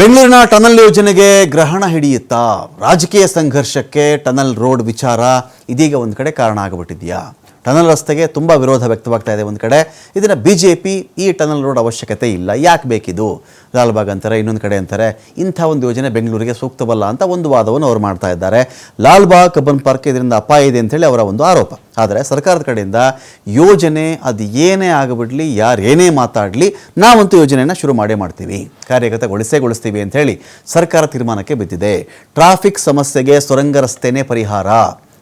ಬೆಂಗಳೂರಿನ ಟನಲ್ ಯೋಜನೆಗೆ ಗ್ರಹಣ ಹಿಡಿಯುತ್ತಾ ರಾಜಕೀಯ ಸಂಘರ್ಷಕ್ಕೆ ಟನಲ್ ರೋಡ್ ವಿಚಾರ ಇದೀಗ ಒಂದು ಕಡೆ ಕಾರಣ ಆಗಿಬಿಟ್ಟಿದೆಯಾ? ಟನಲ್ ರಸ್ತೆಗೆ ತುಂಬ ವಿರೋಧ ವ್ಯಕ್ತವಾಗ್ತಾ ಇದೆ ಒಂದು ಕಡೆ. ಇದನ್ನು ಬಿ ಜೆ ಪಿ ಈ ಟನಲ್ ರೋಡ್ ಅವಶ್ಯಕತೆ ಇಲ್ಲ. ಯಾಕೆ ಬೇಕಿದು? ಲಾಲ್ಬಾಗ್ ಅಂತಾರೆ, ಇನ್ನೊಂದು ಕಡೆ ಅಂತಾರೆ, ಇಂಥ ಒಂದು ಯೋಜನೆ ಬೆಂಗಳೂರಿಗೆ ಸೂಕ್ತವಲ್ಲ ಅಂತ ಒಂದು ವಾದವನ್ನು ಅವರು ಮಾಡ್ತಾ ಇದ್ದಾರೆ. ಲಾಲ್ಬಾಗ್ ಕಬ್ಬನ್ ಪಾರ್ಕ್ ಇದರಿಂದ ಅಪಾಯ ಇದೆ ಅಂತೇಳಿ ಅವರ ಒಂದು ಆರೋಪ. ಆದರೆ ಸರ್ಕಾರದ ಕಡೆಯಿಂದ ಯೋಜನೆ ಅದು ಏನೇ ಆಗಿಬಿಡಲಿ, ಯಾರು ಏನೇ ಮಾತಾಡಲಿ, ನಾವಂತೂ ಯೋಜನೆಯನ್ನು ಶುರು ಮಾಡೇ ಮಾಡ್ತೀವಿ. ಕಾರ್ಯಗತಗೊಳಿಸೇಗೊಳಿಸ್ತೀವಿ ಅಂತ ಹೇಳಿ ಸರ್ಕಾರ ತೀರ್ಮಾನಕ್ಕೆ ಬಿದ್ದಿದೆ. ಟ್ರಾಫಿಕ್ ಸಮಸ್ಯೆಗೆ ಸುರಂಗ ರಸ್ತೆನೇ ಪರಿಹಾರ.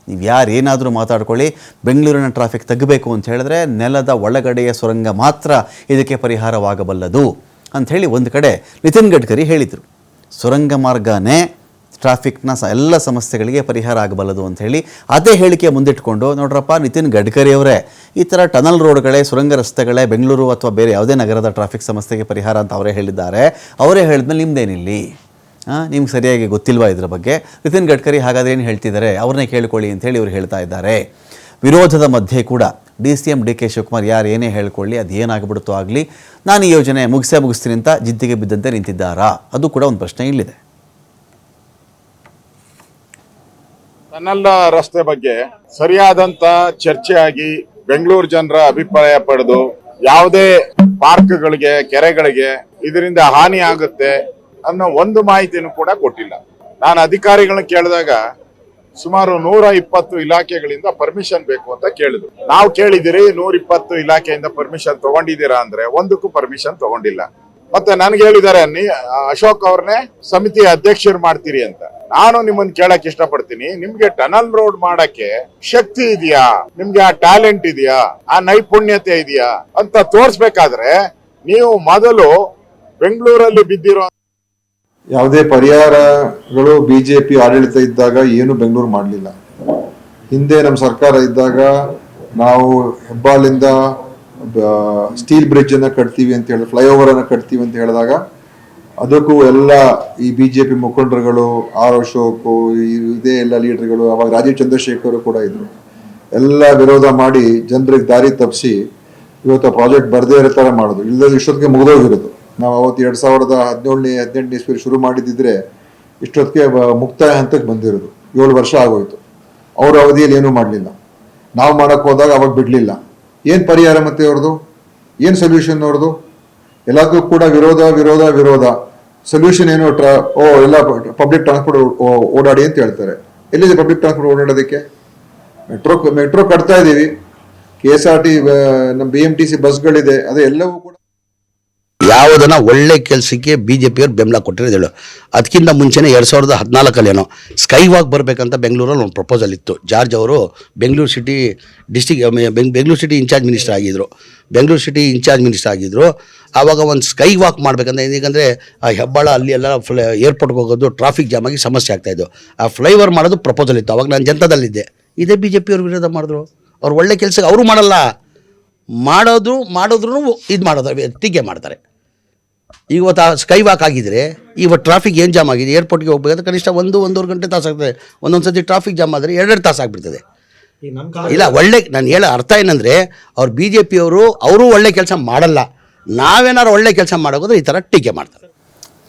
ನೀವು ಯಾರು ಏನಾದರೂ ಮಾತಾಡ್ಕೊಳ್ಳಿ, ಬೆಂಗಳೂರಿನ ಟ್ರಾಫಿಕ್ ತೆಗಬೇಕು ಅಂತ ಹೇಳಿದ್ರೆ ನೆಲದ ಒಳಗಡೆಯ ಸುರಂಗ ಮಾತ್ರ ಇದಕ್ಕೆ ಪರಿಹಾರವಾಗಬಲ್ಲದು ಅಂಥೇಳಿ ಒಂದು ಕಡೆ ನಿತಿನ್ ಗಡ್ಕರಿ ಹೇಳಿದರು. ಸುರಂಗ ಮಾರ್ಗನೇ ಟ್ರಾಫಿಕ್ನ ಸ ಎಲ್ಲ ಸಮಸ್ಯೆಗಳಿಗೆ ಪರಿಹಾರ ಆಗಬಲ್ಲದು ಅಂಥೇಳಿ ಅದೇ ಹೇಳಿಕೆ ಮುಂದಿಟ್ಕೊಂಡು, ನೋಡ್ರಪ್ಪ ನಿತಿನ್ ಗಡ್ಕರಿ ಅವರೇ, ಈ ಥರ ಟನಲ್ ರೋಡ್ಗಳೇ ಸುರಂಗ ರಸ್ತೆಗಳೇ ಬೆಂಗಳೂರು ಅಥವಾ ಬೇರೆ ಯಾವುದೇ ನಗರದ ಟ್ರಾಫಿಕ್ ಸಮಸ್ಯೆಗೆ ಪರಿಹಾರ ಅಂತ ಅವರೇ ಹೇಳಿದ್ದಾರೆ. ಅವರೇ ಹೇಳಿದ್ಮೇಲೆ ನಿಮ್ದೇನಿಲ್ಲಿ? ನಿಮ್ಗೆ ಸರಿಯಾಗಿ ಗೊತ್ತಿಲ್ವಾ ಇದ್ರ ಬಗ್ಗೆ? ನಿತಿನ್ ಗಡ್ಕರಿ ಹಾಗಾದ್ರೆ ಏನು ಹೇಳ್ತಿದ್ದಾರೆ? ಅವ್ರನ್ನೇ ಕೇಳ್ಕೊಳ್ಳಿ ಅಂತೇಳಿ ಇವರು ಹೇಳ್ತಾ ಇದ್ದಾರೆ. ವಿರೋಧದ ಮಧ್ಯೆ ಕೂಡ D C M D K Shivakumar ಯಾರು ಏನೇ ಹೇಳ್ಕೊಳ್ಳಿ, ಅದು ಏನಾಗ್ಬಿಡುತ್ತೋ ಆಗಲಿ, ನಾನು ಈ ಯೋಜನೆ ಮುಗಿಸೇ ಮುಗಿಸ್ತೀನಿ ಅಂತ ಜಿದ್ದಿಗೆ ಬಿದ್ದಂತೆ ನಿಂತಿದ್ದಾರಾ? ಅದು ಕೂಡ ಒಂದು ಪ್ರಶ್ನೆ ಇಲ್ಲಿದೆ. ಟನಲ್ ರಸ್ತೆ ಬಗ್ಗೆ ಸರಿಯಾದಂತ ಚರ್ಚೆ ಆಗಿ ಬೆಂಗಳೂರು ಜನರ ಅಭಿಪ್ರಾಯ ಪಡೆದು ಯಾವುದೇ ಪಾರ್ಕ್ಗಳಿಗೆ, ಕೆರೆಗಳಿಗೆ ಇದರಿಂದ ಹಾನಿ ಆಗುತ್ತೆ. ಅನ್ನೋ ಒಂದು ಮಾಹಿತಿಯನ್ನು ಕೂಡ ಕೊಟ್ಟಿಲ್ಲ. ನಾನು ಅಧಿಕಾರಿಗಳನ್ನ ಕೇಳಿದಾಗ ಸುಮಾರು ನೂರ ಇಪ್ಪತ್ತು ಇಲಾಖೆಗಳಿಂದ ಪರ್ಮಿಷನ್ ಬೇಕು ಅಂತ ಕೇಳಿದ್ರು. ನಾವು ಕೇಳಿದಿರಿ ನೂರ ಇಪ್ಪತ್ತು ಇಲಾಖೆಯಿಂದ ಪರ್ಮಿಷನ್ ತಗೊಂಡಿದ್ದೀರಾ ಅಂದ್ರೆ ಒಂದಕ್ಕೂ ಪರ್ಮಿಷನ್ ತಗೊಂಡಿಲ್ಲ. ಮತ್ತೆ ನನ್ಗೆ ಹೇಳಿದ್ದಾರೆ, ನೀ, ಅಶೋಕ್ ಅವ್ರನ್ನೇ ಸಮಿತಿ ಅಧ್ಯಕ್ಷರು ಮಾಡ್ತೀರಿ ಅಂತ. ನಾನು ನಿಮ್ಮನ್ನ ಕೇಳಕ್ ಇಷ್ಟಪಡ್ತೀನಿ. ನಿಮ್ಗೆ ಟನಲ್ ರೋಡ್ ಮಾಡಕ್ಕೆ ಶಕ್ತಿ ಇದೆಯಾ? ನಿಮ್ಗೆ ಆ ಟ್ಯಾಲೆಂಟ್ ಇದೆಯಾ? ಆ ನೈಪುಣ್ಯತೆ ಇದೆಯಾ? ಅಂತ ತೋರ್ಸ್ಬೇಕಾದ್ರೆ ನೀವು ಮೊದಲು ಬೆಂಗಳೂರಲ್ಲಿ ಬಿದ್ದಿರೋ ಯಾವುದೇ ಪರಿಹಾರಗಳು ಬಿಜೆಪಿ ಆಡಳಿತ ಇದ್ದಾಗ ಏನು ಬೆಂಗಳೂರು ಮಾಡಲಿಲ್ಲ. ಹಿಂದೆ ನಮ್ಮ ಸರ್ಕಾರ ಇದ್ದಾಗ ನಾವು ಹೆಬ್ಬಾಳಿಂದ ಬ- ಸ್ಟೀಲ್ ಬ್ರಿಡ್ಜ್ ಅನ್ನ ಕಟ್ತೀವಿ ಅಂತ ಹೇಳಿ ಫ್ಲೈಓವರ್ ಅನ್ನ ಕಟ್ತೀವಿ ಅಂತ ಹೇಳಿದಾಗ ಅದಕ್ಕೂ ಎಲ್ಲ ಈ ಬಿಜೆಪಿ ಮುಖಂಡರುಗಳು, ಆರ್ ಅಶೋಕು ಇದೇ ಎಲ್ಲ ಲೀಡರ್ಗಳು, ಅವಾಗ ರಾಜೀವ್ ಚಂದ್ರಶೇಖರ್ ಕೂಡ ಇದ್ರು. ಎಲ್ಲ ವಿರೋಧ ಮಾಡಿ ಜನರಿಗೆ ದಾರಿ ತಪ್ಪಿಸಿ ಇವತ್ತು ಪ್ರಾಜೆಕ್ಟ್ ಬರದೇ ಇರೋ ಥರ ಮಾಡೋದು. ಇಲ್ಲದ ಇಷ್ಟೊತ್ತಿಗೆ ಮುಗಿದೋಗಿರೋದು. ನಾವು ಅವತ್ತು ಎರಡು ಸಾವಿರದ ಹದಿನೇಳನೇ ಹದಿನೆಂಟನೇ ಇಸ್ವಿಯಲ್ಲಿ ಶುರು ಮಾಡಿದ್ದಿದ್ರೆ ಇಷ್ಟೊತ್ತಿಗೆ ಮುಕ್ತಾಯ ಹಂತಕ್ಕೆ ಬಂದಿರೋದು. ಏಳು ವರ್ಷ ಆಗೋಯ್ತು. ಅವ್ರ ಅವಧಿಯಲ್ಲಿ ಏನೂ ಮಾಡಲಿಲ್ಲ. ನಾವು ಮಾಡಕ್ಕೆ ಹೋದಾಗ ಅವಾಗ ಬಿಡಲಿಲ್ಲ. ಏನು ಪರಿಹಾರ ಮತ್ತೆ ಅವ್ರದ್ದು? ಏನು ಸೊಲ್ಯೂಷನ್ ಅವ್ರದ್ದು? ಎಲ್ಲದಕ್ಕೂ ಕೂಡ ವಿರೋಧ ವಿರೋಧ ವಿರೋಧ. ಸೊಲ್ಯೂಷನ್ ಏನು? ಟ್ರಾ ಓ, ಎಲ್ಲ ಪಬ್ಲಿಕ್ ಟ್ರಾನ್ಸ್ಪೋರ್ಟ್ ಓಡಾಡಿ ಅಂತ ಹೇಳ್ತಾರೆ. ಎಲ್ಲಿದೆ ಪಬ್ಲಿಕ್ ಟ್ರಾನ್ಸ್ಪೋರ್ಟ್ ಓಡಾಡೋದಕ್ಕೆ? ಮೆಟ್ರೋ ಮೆಟ್ರೋ ಕಟ್ತಾ ಇದ್ದೀವಿ ಕೆ ಎಸ್ ಆರ್ ಟಿ ನಮ್ಮ ಬಿ ಎಂ ಟಿ ಸಿ ಬಸ್ಗಳಿದೆ ಅದೇ ಎಲ್ಲವೂ ಕೂಡ ಯಾವುದನ್ನ ಒಳ್ಳೆ ಕೆಲಸಕ್ಕೆ ಬಿ ಜೆ ಪಿಯವ್ರು ಬೆಂಬಲ ಕೊಟ್ಟಿರೋದು ಹೇಳು. ಅದಕ್ಕಿಂತ ಮುಂಚೆನೇ ಎರಡು ಸಾವಿರದ ಹದಿನಾಲ್ಕಲ್ಲೇನೋ ಸ್ಕೈ ವಾಕ್ ಬರಬೇಕಂತ ಬೆಂಗಳೂರಲ್ಲಿ ಒಂದು ಪ್ರಪೋಸಲ್ ಇತ್ತು. ಜಾರ್ಜ್ ಅವರು Bengaluru city district Bengaluru city in charge minister ಆಗಿದ್ದರು ಬೆಂಗಳೂರು ಸಿಟಿ ಇನ್ಚಾರ್ಜ್ ಮಿನಿಸ್ಟರ್ ಆಗಿದ್ದರು ಆವಾಗ ಒಂದು ಸ್ಕೈ ವಾಕ್ ಮಾಡಬೇಕಂತ ಏಕೆಂದರೆ ಆ ಹೆಬ್ಬಾಳ ಅಲ್ಲಿ ಎಲ್ಲ ಫ್ಲೈ ಏರ್ಪೋರ್ಟ್ಗೆ ಹೋಗೋದು ಟ್ರಾಫಿಕ್ ಜಾಮ್ ಆಗಿ ಸಮಸ್ಯೆ ಆಗ್ತಾಯಿದ್ದು ಆ ಫ್ಲೈಓವರ್ ಮಾಡೋದು ಪ್ರಪೋಸಲ್ ಇತ್ತು. ಆವಾಗ ನಾನು ಜನತಾದಲ್ಲಿದ್ದೆ. ಇದೇ ಬಿ ಜೆ ಪಿಯವ್ರ ವಿರೋಧ ಮಾಡಿದ್ರು. ಅವ್ರು ಒಳ್ಳೆ ಕೆಲಸ ಅವರು ಮಾಡಲ್ಲ. ಮಾಡೋದು ಮಾಡಿದ್ರು ಇದು ಮಾಡೋದು ಟೀಕೆ ಮಾಡ್ತಾರೆ. ಇವತ್ತು ಆ ಸ್ಕೈ ವಾಕ್ ಆಗಿದ್ರೆ ಇವತ್ತು ಟ್ರಾಫಿಕ್ ಏನು ಜಾಮ್ ಆಗಿದೆ? ಏರ್ಪೋರ್ಟ್ಗೆ ಹೋಗ್ಬೇಕಾದ್ರೆ ಕನಿಷ್ಠ ಒಂದು ಒಂದೂವರೆ ಗಂಟೆ ತಾಸಾಗ್ತದೆ ಒಂದೊಂದು ಸತಿ ಟ್ರಾಫಿಕ್ ಜಾಮ್ ಆದರೆ ಎರಡೆರಡು ತಾಸು ಆಗ್ಬಿಡ್ತದೆ. ಇಲ್ಲ ಒಳ್ಳೆ ನಾನು ಹೇಳೋ ಅರ್ಥ ಏನಂದರೆ ಅವ್ರು ಬಿ ಜೆ ಪಿಯವರು ಅವರು ಒಳ್ಳೆ ಕೆಲಸ ಮಾಡಲ್ಲ. ನಾವೇನಾರು ಒಳ್ಳೆ ಕೆಲಸ ಮಾಡೋಕೋದ್ರೆ ಈ ಥರ ಟೀಕೆ ಮಾಡ್ತಾರೆ.